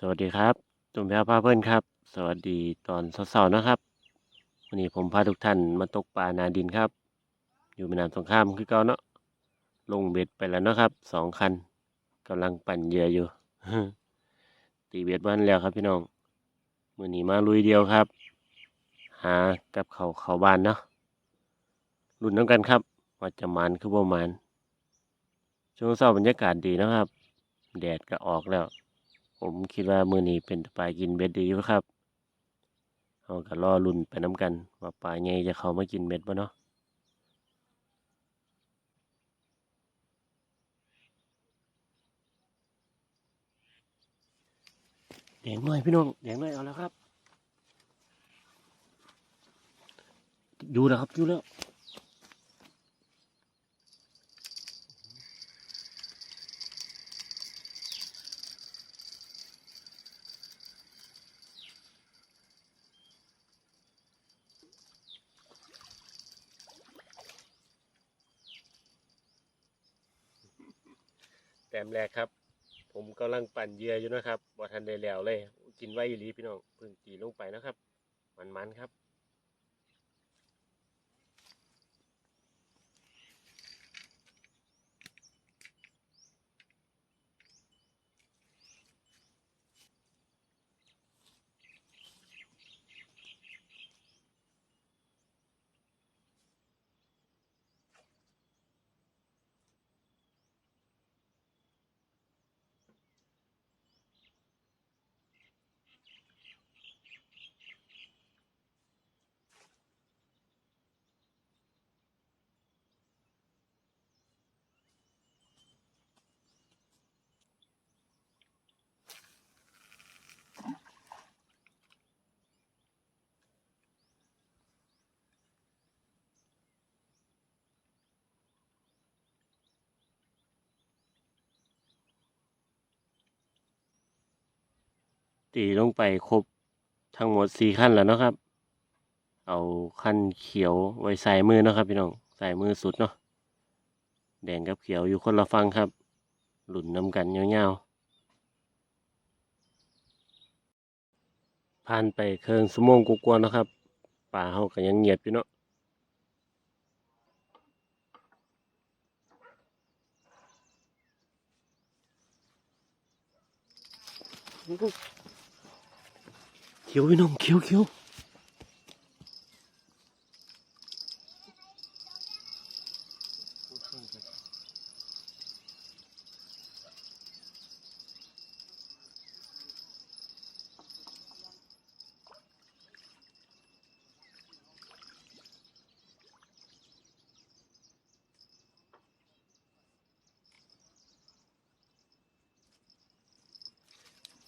สวัสดีครับ ตุ่มแพวพาเพื่อนครับ สวัสดีตอนเช้าๆนะครับวันนี้ผมพาทุกท่านมาตกปลานาดินครับ อยู่แม่น้ำสงครามคือเก่าเนาะลงเบ็ดไปแล้วเนาะครับสองคันกำลังปั่นเหยื่ออยู่ ตีเบ็ดบ้านแล้วครับพี่น้องมื่อนี้มาลุยเดียวครับ หากับเขาเขาบ้านเนาะรุ่นน้ำกันครับ ว่าจะมันคือบ่มันช่วงเช้าบรรยากาศดีนะครับ แดดก็ออกแล้ว ผมคิดว่ามือนี้เป็นปลากินเบ็ดดีอยู่ครับเราก็รอลุ่นไปน้ำกัน ว่าปลาใหญ่จะเขามากินเบ็ดบ่เนาะแดงหน่อยพี่น้องแดงหน่อยเอาแล้วครับ อยู่แล้วครับอยู่แล้ว แต้มแรกครับ ผมกำลังปั่นเยื่ออยู่นะครับบ่ทันได้แล้วเลย กินไว้อีหลีพี่น้องเพิ่งตีลงไปนะครับ มันๆครับ ตีลงไปครบทั้งหมดสี่ขั้นแล้วเนาะครับ เอาขั้นเขียวไว้ใส่มือนะครับพี่น้องใส่มือสุดเนาะแดงกับเขียวอยู่คนละฟังครับ หลุนนำกันยาวๆผ่านไปเคิงสมงกกว่าๆเนะครับป่าเฮาก็ยังเงียบอยู่เนาะเขียวพี่น้องเขียวเขียว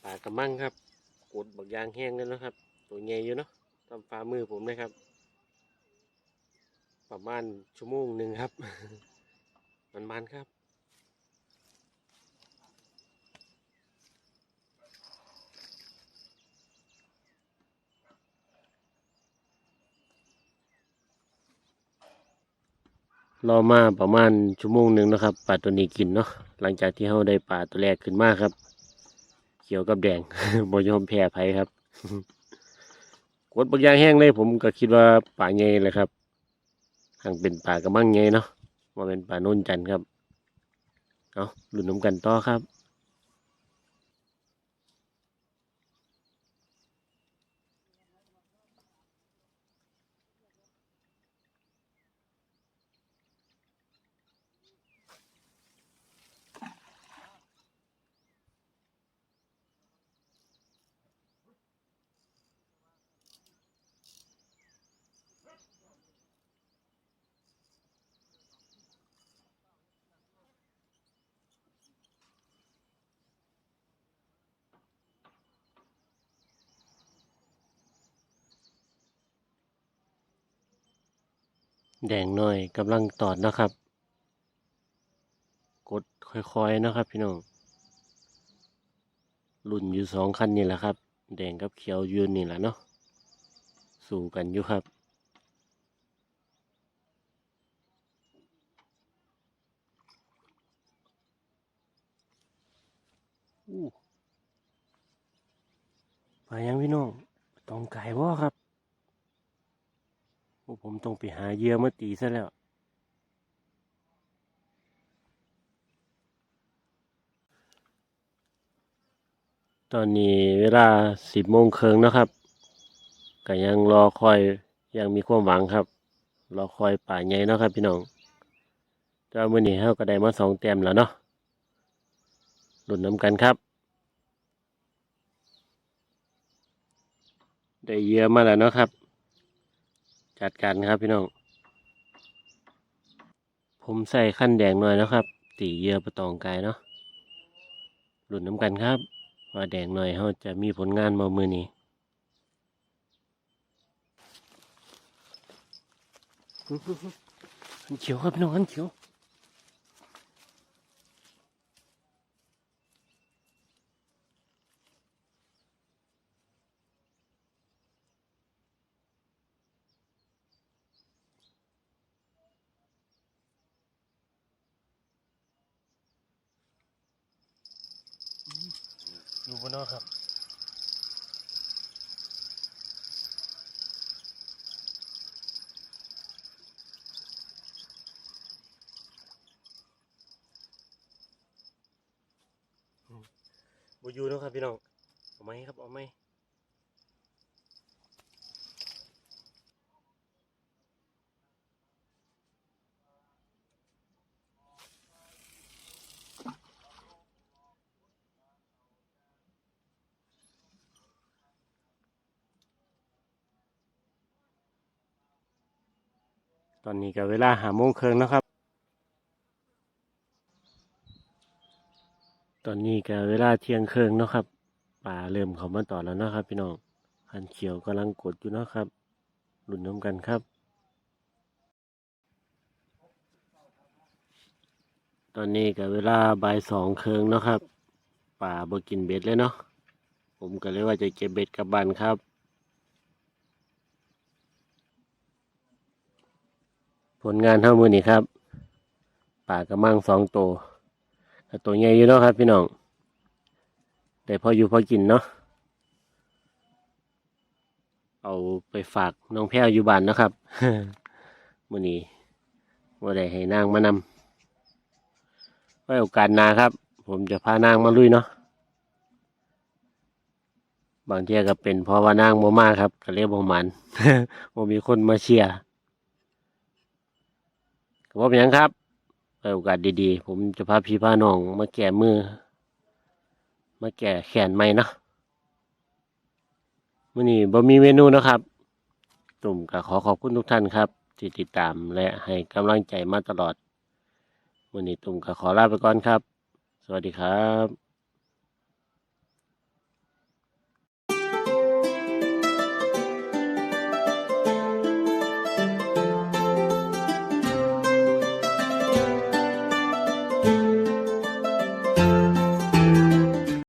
ปลากระมังครับ ดบักยางแห้งเลยนะครับ ตัวใหญ่อยู่เนาะทำฝ่ามือผมนะครับ ประมาณชั่วโมงหนึ่งครับ มันมันๆครับรอมาประมาณชั่วโมงหนึ่งนะครับปลาตัวนี้กินเนาะหลังจากที่เราได้ปลาตัวแรกขึ้นมาครับ ขียวกับแดงบอยอมแพ้ไผครับกดบางอย่างแห้งเลย ผมก็คิดว่าป่าไงเลยครับหางเป็นป่ากระมังไงเนาะว่าเป็นป่าโน่นจันทร์ครับเอาลุ้นน้ำกันต่อครับ แดงน้อยกำลังตอดนะครับ กดค่อยๆนะครับ พี่น้องรุ่นอยู่สองคันนี่แหละครับ แดงกับเขียวยืนนี่แหละเนาะสู่กันอยู่ครับอู้ยังพี่น้องต้องไก่บ่ครับ โอ้ผมต้องไปหาเหยื่อมาตีซะแล้ว ตอนนี้เวลาสิบโมงครึ่งนะครับก็ยังรอคอยยังมีความหวังครับ รอคอยป่าใหญ่นะครับ พี่น้องแต่ว่ามื้อนี้เฮาก็ได้มาสองแต้มแล้วเนาะหลุ้นน้ำกันครับ ได้เหยื่อมาแล้วเนาะครับ จัดการครับพี่น้อง ผมใส่ขั้นแดงหน่อยนะครับ ตีเยื่อประตองกายเนาะลุ้นน้ำกันครับ ว่าแดงหน่อยเขาจะมีผลงานมามือนี้ขันเขียวครับพี่น้องขันเขียว อยู่บนนอกครับบอยู่นะครับพี่น้องเอาไหมครับเอาไหม อนนี้ก็เวลาหาโมงครึ่งนะครับ ตอนนี้ก็เวลาเที่ยงครึ่งนะครับ ป่าเริ่มเข้ามาต่อแล้วนะครับ พี่น้องคันเขียวกำลังกดอยู่นะครับลุ้นน้ำกันครับ ตอนนี้ก็เวลาบ่ายสองครึ่งนะครับ ป่าบ่กินเบ็ดเลยเนาะ ผมก็เลยว่าจะเก็บเบ็ดกลับบ้านครับ ลงานเท่ามือนี่ครับป่ากระมังสองตัวตัวใหญ่อยู่เนาะครับ พี่น้องแต่พออยู่พอกินเนาะเอาไปฝากน้องแพ้วอยู่บ้านนะครับมือนี้ว่าได้ให้นางมานำไว้โอกาสนาครับ ผมจะพานางมาลุยเนาะบางเที่ยก็เป็นเพราะว่านางโมมาครับก็เรียกบ่มันบ่มีคนมาเชียร์ ว่าเป็นยังครับไปโอกาสดีๆ ผมจะพาพี่พาน้องมาแก่มือ มาแก่แขนใหม่นะมื่อนี้บ่มีเมนูนะครับตุ่มก็ขอขอบคุณทุกท่านครับ ที่ติดตามและให้กำลังใจมาตลอดมื่อนี้ตุ่มก็ขอลาไปก่อนครับ สวัสดีครับ